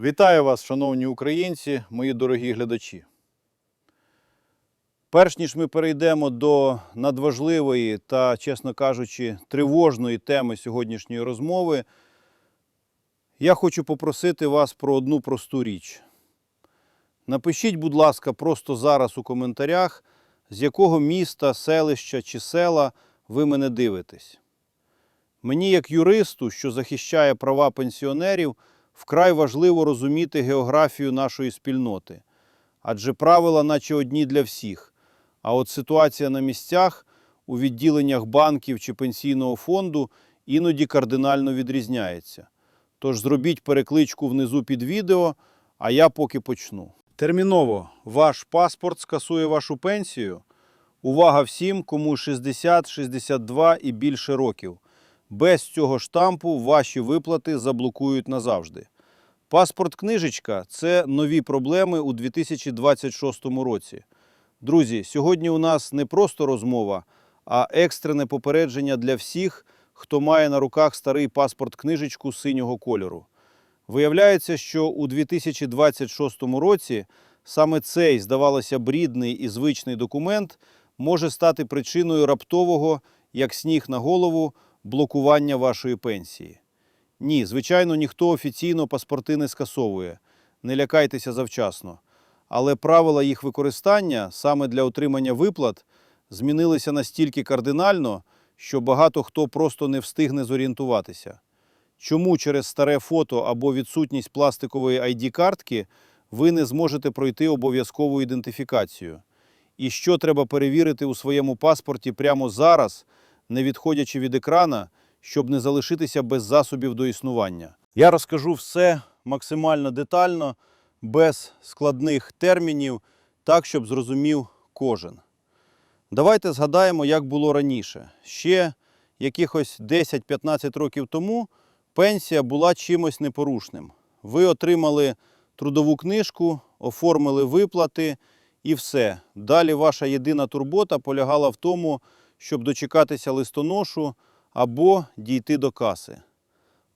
Вітаю вас, шановні українці, мої дорогі глядачі. Перш ніж ми перейдемо до надважливої та, чесно кажучи, тривожної теми сьогоднішньої розмови, я хочу попросити вас про одну просту річ. Напишіть, будь ласка, просто зараз у коментарях, з якого міста, селища чи села ви мене дивитесь. Мені, як юристу, що захищає права пенсіонерів, вкрай важливо розуміти географію нашої спільноти. Адже правила, наче одні для всіх. А от ситуація на місцях у відділеннях банків чи пенсійного фонду іноді кардинально відрізняється. Тож зробіть перекличку внизу під відео, а я поки почну. Терміново ваш паспорт скасує вашу пенсію. Увага всім, кому 60, 62 і більше років. Без цього штампу ваші виплати заблокують назавжди. Паспорт-книжечка це нові проблеми у 2026 році. Друзі, сьогодні у нас не просто розмова, а екстрене попередження для всіх, хто має на руках старий паспорт-книжечку синього кольору. Виявляється, що у 2026 році саме цей, здавалося, брідний і звичний документ може стати причиною раптового, як сніг на голову, блокування вашої пенсії. Ні, звичайно, ніхто офіційно паспорти не скасовує. Не лякайтеся завчасно. Але правила їх використання саме для отримання виплат змінилися настільки кардинально, що багато хто просто не встигне зорієнтуватися. Чому через старе фото або відсутність пластикової ID-картки ви не зможете пройти обов'язкову ідентифікацію? І що треба перевірити у своєму паспорті прямо зараз, не відходячи від екрана, щоб не залишитися без засобів до існування? Я розкажу все максимально детально, без складних термінів, так, щоб зрозумів кожен. Давайте згадаємо, як було раніше. Ще якихось 10-15 років тому пенсія була чимось непорушним. Ви отримали трудову книжку, оформили виплати і все. Далі ваша єдина турбота полягала в тому, щоб дочекатися листоношу або дійти до каси.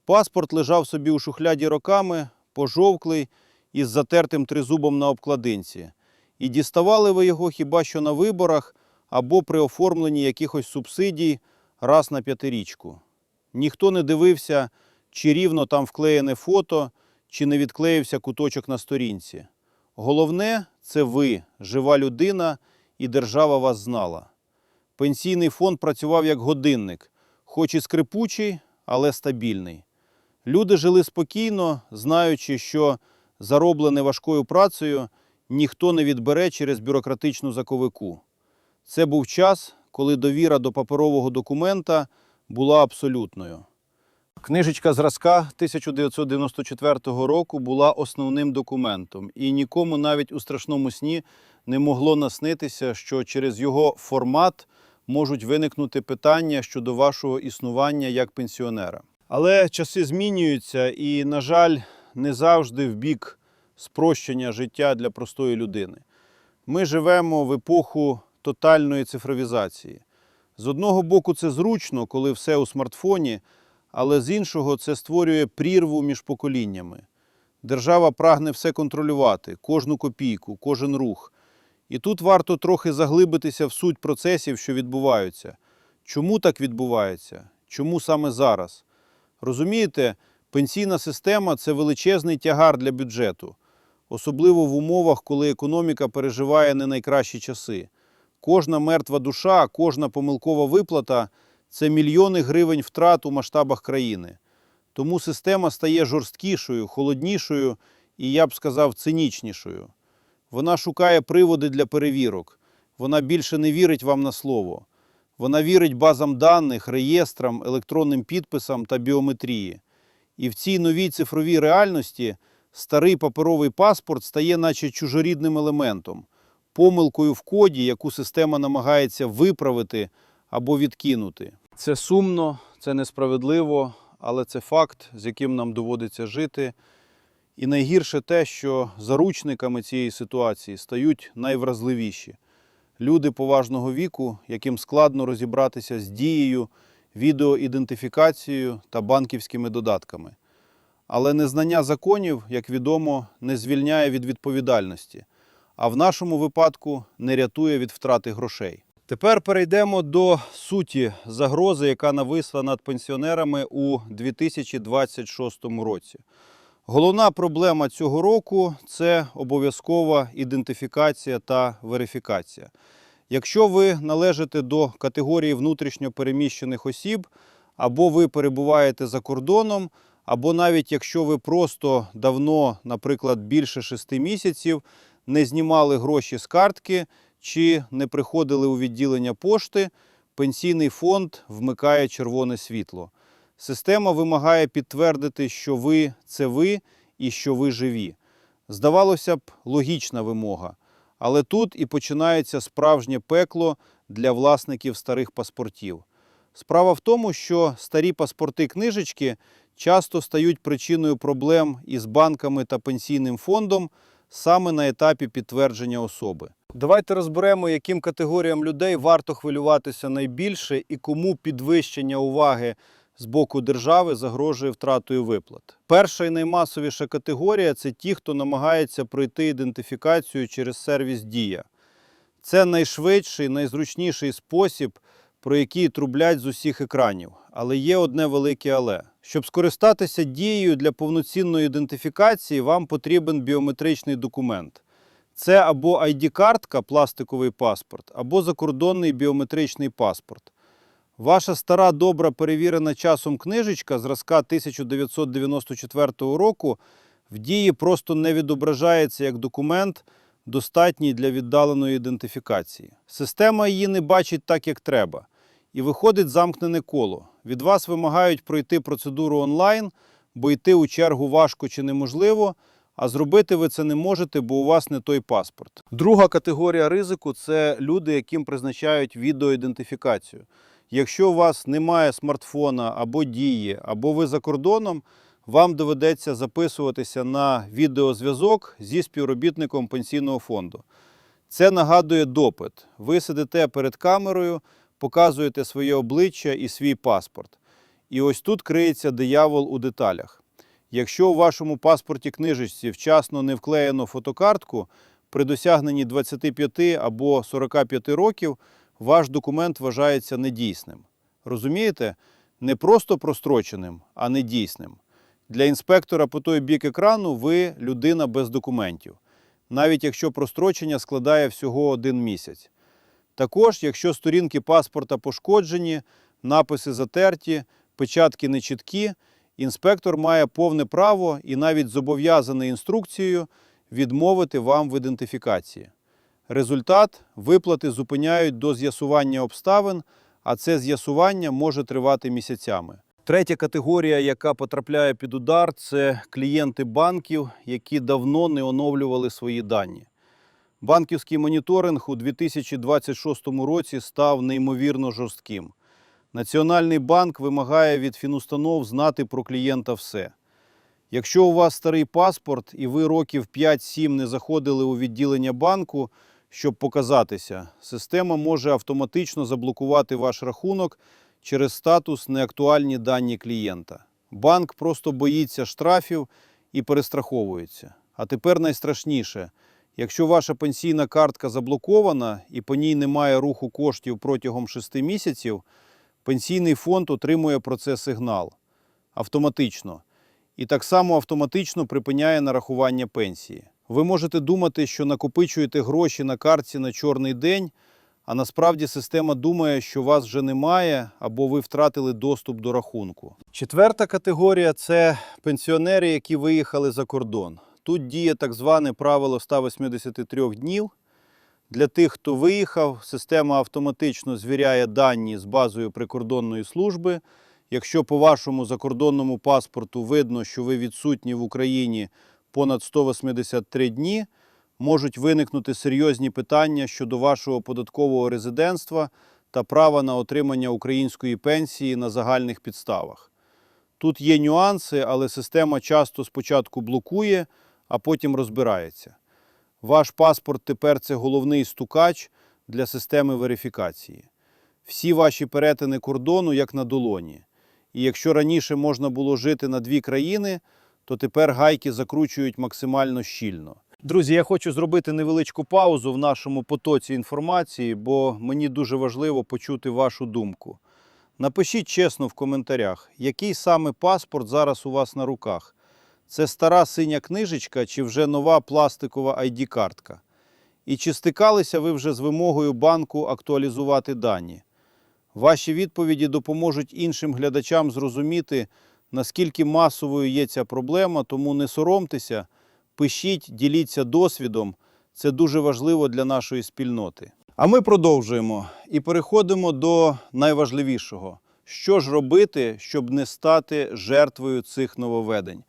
Паспорт лежав собі у шухляді роками, пожовклий із затертим тризубом на обкладинці. І діставали ви його хіба що на виборах або при оформленні якихось субсидій раз на п'ятирічку. Ніхто не дивився, чи рівно там вклеєне фото, чи не відклеївся куточок на сторінці. Головне це ви, жива людина, і держава вас знала. Пенсійний фонд працював як годинник, хоч і скрипучий, але стабільний. Люди жили спокійно, знаючи, що зароблене важкою працею ніхто не відбере через бюрократичну заковику. Це був час, коли довіра до паперового документа була абсолютною. Книжечка зразка 1994 року була основним документом, і нікому навіть у страшному сні не могло наснитися, що через його формат можуть виникнути питання щодо вашого існування як пенсіонера. Але часи змінюються, і, на жаль, не завжди в бік спрощення життя для простої людини. Ми живемо в епоху тотальної цифровізації. З одного боку, це зручно, коли все у смартфоні, але з іншого це створює прірву між поколіннями. Держава прагне все контролювати, кожну копійку, кожен рух. І тут варто трохи заглибитися в суть процесів, що відбуваються. Чому так відбувається? Чому саме зараз? Розумієте, пенсійна система це величезний тягар для бюджету, особливо в умовах, коли економіка переживає не найкращі часи. Кожна мертва душа, кожна помилкова виплата це мільйони гривень втрат у масштабах країни. Тому система стає жорсткішою, холоднішою і, я б сказав, цинічнішою. Вона шукає приводи для перевірок. Вона більше не вірить вам на слово. Вона вірить базам даних, реєстрам, електронним підписам та біометрії. І в цій новій цифровій реальності старий паперовий паспорт стає наче чужорідним елементом, помилкою в коді, яку система намагається виправити або відкинути. Це сумно, це несправедливо, але це факт, з яким нам доводиться жити. І найгірше те, що заручниками цієї ситуації стають найвразливіші люди поважного віку, яким складно розібратися з дією, відеоідентифікацією та банківськими додатками. Але незнання законів, як відомо, не звільняє від відповідальності, а в нашому випадку не рятує від втрати грошей. Тепер перейдемо до суті загрози, яка нависла над пенсіонерами у 2026 році. Головна проблема цього року це обов'язкова ідентифікація та верифікація. Якщо ви належите до категорії внутрішньо переміщених осіб, або ви перебуваєте за кордоном, або навіть якщо ви просто давно, наприклад, більше шести місяців, не знімали гроші з картки чи не приходили у відділення пошти, пенсійний фонд вмикає червоне світло. Система вимагає підтвердити, що ви це ви і що ви живі. Здавалося б, логічна вимога. Але тут і починається справжнє пекло для власників старих паспортів. Справа в тому, що старі паспорти книжечки часто стають причиною проблем із банками та пенсійним фондом саме на етапі підтвердження особи. Давайте розберемо, яким категоріям людей варто хвилюватися найбільше і кому підвищення уваги з боку держави загрожує втратою виплат. Перша і наймасовіша категорія це ті, хто намагається пройти ідентифікацію через сервіс Дія. Це найшвидший, найзручніший спосіб, про який трублять з усіх екранів. Але є одне велике але. Щоб скористатися дією для повноцінної ідентифікації, вам потрібен біометричний документ. Це або ID-картка, пластиковий паспорт, або закордонний біометричний паспорт. Ваша стара добра перевірена часом книжечка зразка 1994 року в дії просто не відображається як документ, достатній для віддаленої ідентифікації. Система її не бачить так, як треба. І виходить замкнене коло. Від вас вимагають пройти процедуру онлайн, бо йти у чергу важко чи неможливо, а зробити ви це не можете, бо у вас не той паспорт. Друга категорія ризику це люди, яким призначають відеоідентифікацію. Якщо у вас немає смартфона або дії, або ви за кордоном, вам доведеться записуватися на відеозв'язок зі співробітником пенсійного фонду. Це нагадує допит. Ви сидите перед камерою, показуєте своє обличчя і свій паспорт. І ось тут криється диявол у деталях. Якщо у вашому паспорті книжечці вчасно не вклеєно фотокартку, при досягненні 25 або 45 років ваш документ вважається недійсним. Розумієте? Не просто простроченим, а недійсним. Для інспектора по той бік екрану ви людина без документів, навіть якщо прострочення складає всього один місяць. Також, якщо сторінки паспорта пошкоджені, написи затерті, печатки нечіткі, інспектор має повне право і навіть зобов'язаний інструкцією відмовити вам в ідентифікації. Результат виплати зупиняють до з'ясування обставин, а це з'ясування може тривати місяцями. Третя категорія, яка потрапляє під удар, це клієнти банків, які давно не оновлювали свої дані. Банківський моніторинг у 2026 році став неймовірно жорстким. Національний банк вимагає від фінустанов знати про клієнта все. Якщо у вас старий паспорт і ви років 5-7 не заходили у відділення банку, щоб показатися, система може автоматично заблокувати ваш рахунок через статус неактуальні дані клієнта. Банк просто боїться штрафів і перестраховується. А тепер найстрашніше. Якщо ваша пенсійна картка заблокована і по ній немає руху коштів протягом 6 місяців, пенсійний фонд отримує про це сигнал автоматично. І так само автоматично припиняє нарахування пенсії. Ви можете думати, що накопичуєте гроші на картці на чорний день, а насправді система думає, що вас вже немає або ви втратили доступ до рахунку. Четверта категорія це пенсіонери, які виїхали за кордон. Тут діє так зване правило 183 днів. Для тих, хто виїхав, система автоматично звіряє дані з базою прикордонної служби. Якщо по вашому закордонному паспорту видно, що ви відсутні в Україні понад 183 дні, можуть виникнути серйозні питання щодо вашого податкового резидентства та права на отримання української пенсії на загальних підставах. Тут є нюанси, але система часто спочатку блокує, а потім розбирається. Ваш паспорт тепер це головний стукач для системи верифікації. Всі ваші перетини кордону як на долоні. І якщо раніше можна було жити на дві країни, то тепер гайки закручують максимально щільно. Друзі, я хочу зробити невеличку паузу в нашому потоці інформації, бо мені дуже важливо почути вашу думку. Напишіть чесно в коментарях, який саме паспорт зараз у вас на руках. Це стара синя книжечка чи вже нова пластикова ID-картка? І чи стикалися ви вже з вимогою банку актуалізувати дані? Ваші відповіді допоможуть іншим глядачам зрозуміти, наскільки масовою є ця проблема, тому не соромтеся, пишіть, діліться досвідом. Це дуже важливо для нашої спільноти. А ми продовжуємо і переходимо до найважливішого: що ж робити, щоб не стати жертвою цих нововведень.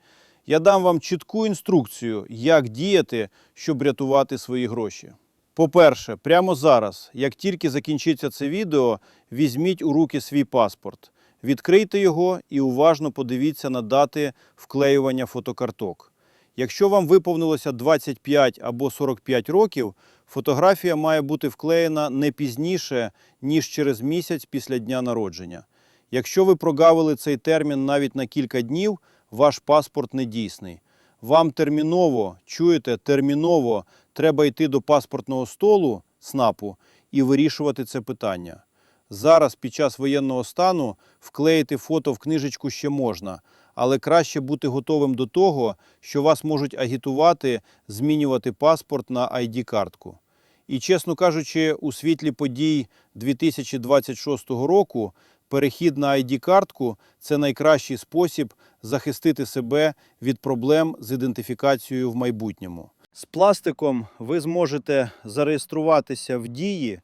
Я дам вам чітку інструкцію, як діяти, щоб рятувати свої гроші. По-перше, прямо зараз, як тільки закінчиться це відео, візьміть у руки свій паспорт, відкрийте його і уважно подивіться на дати вклеювання фотокарток. Якщо вам виповнилося 25 або 45 років, фотографія має бути вклеєна не пізніше, ніж через місяць після дня народження. Якщо ви прогавили цей термін навіть на кілька днів, ваш паспорт не дійсний. Вам терміново, чуєте, терміново треба йти до паспортного столу СНАПу і вирішувати це питання. Зараз, під час воєнного стану, вклеїти фото в книжечку ще можна, але краще бути готовим до того, що вас можуть агітувати змінювати паспорт на ID-картку. І, чесно кажучи, у світлі подій 2026 року перехід на ID-картку це найкращий спосіб захистити себе від проблем з ідентифікацією в майбутньому. З пластиком ви зможете зареєструватися в дії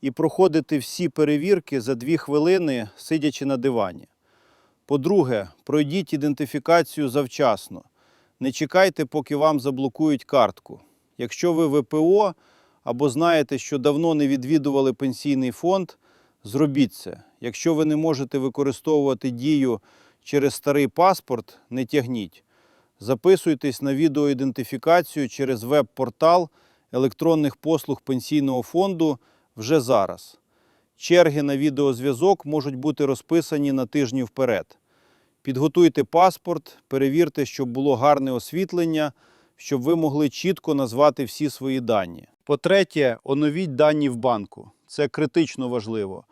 і проходити всі перевірки за 2 хвилини, сидячи на дивані. По-друге, пройдіть ідентифікацію завчасно. Не чекайте, поки вам заблокують картку. Якщо ви ВПО або знаєте, що давно не відвідували пенсійний фонд, зробіть це. Якщо ви не можете використовувати дію через старий паспорт, не тягніть. Записуйтесь на відеоідентифікацію через веб-портал електронних послуг пенсійного фонду вже зараз. Черги на відеозв'язок можуть бути розписані на тижні вперед. Підготуйте паспорт, перевірте, щоб було гарне освітлення, щоб ви могли чітко назвати всі свої дані. По-третє, оновіть дані в банку. Це критично важливо.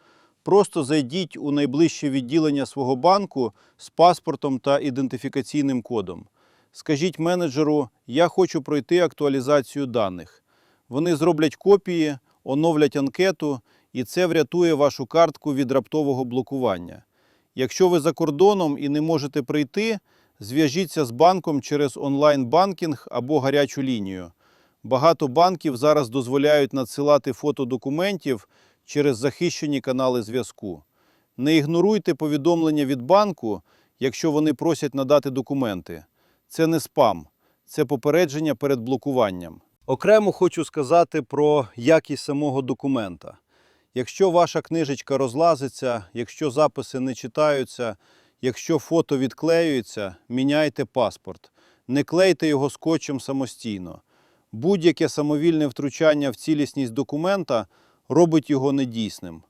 Просто зайдіть у найближче відділення свого банку з паспортом та ідентифікаційним кодом. Скажіть менеджеру, я хочу пройти актуалізацію даних. Вони зроблять копії, оновлять анкету, і це врятує вашу картку від раптового блокування. Якщо ви за кордоном і не можете прийти, зв'яжіться з банком через онлайн-банкінг або гарячу лінію. Багато банків зараз дозволяють надсилати фото документів через захищені канали зв'язку. Не ігноруйте повідомлення від банку, якщо вони просять надати документи. Це не спам, це попередження перед блокуванням. Окремо хочу сказати про якість самого документа. Якщо ваша книжечка розлазиться, якщо записи не читаються, якщо фото відклеюється, міняйте паспорт. Не клейте його скотчем самостійно. Будь-яке самовільне втручання в цілісність документа робить його недійсним.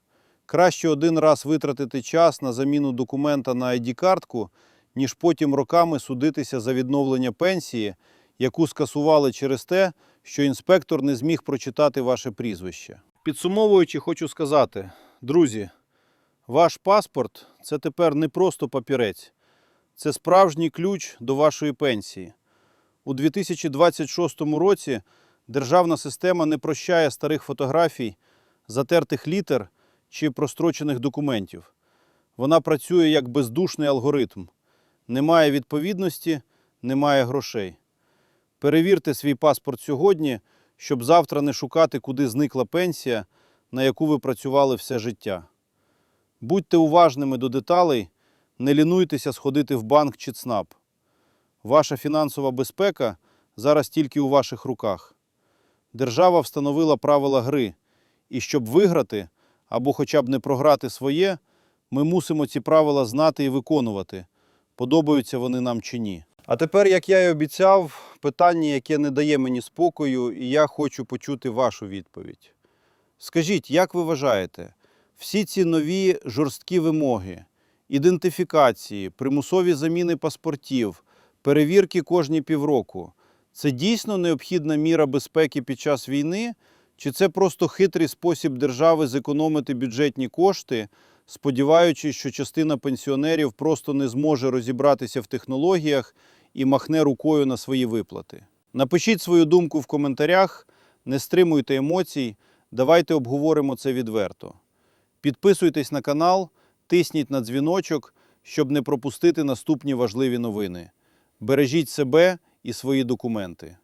Краще один раз витратити час на заміну документа на ID-картку, ніж потім роками судитися за відновлення пенсії, яку скасували через те, що інспектор не зміг прочитати ваше прізвище. Підсумовуючи, хочу сказати, друзі, ваш паспорт це тепер не просто папірець, це справжній ключ до вашої пенсії. У 2026 році державна система не прощає старих фотографій, затертих літер чи прострочених документів. Вона працює як бездушний алгоритм. Немає відповідності, немає грошей. Перевірте свій паспорт сьогодні, щоб завтра не шукати, куди зникла пенсія, на яку ви працювали все життя. Будьте уважними до деталей, не лінуйтеся сходити в банк чи ЦНАП. Ваша фінансова безпека зараз тільки у ваших руках. Держава встановила правила гри, і щоб виграти або хоча б не програти своє, ми мусимо ці правила знати і виконувати, подобаються вони нам чи ні. А тепер, як я і обіцяв, питання, яке не дає мені спокою, і я хочу почути вашу відповідь. Скажіть, як ви вважаєте, всі ці нові жорсткі вимоги, ідентифікації, примусові заміни паспортів, перевірки кожні півроку. Це дійсно необхідна міра безпеки під час війни, чи це просто хитрий спосіб держави зекономити бюджетні кошти, сподіваючись, що частина пенсіонерів просто не зможе розібратися в технологіях і махне рукою на свої виплати? Напишіть свою думку в коментарях, не стримуйте емоцій, давайте обговоримо це відверто. Підписуйтесь на канал, тисніть на дзвіночок, щоб не пропустити наступні важливі новини. Бережіть себе і свої документи.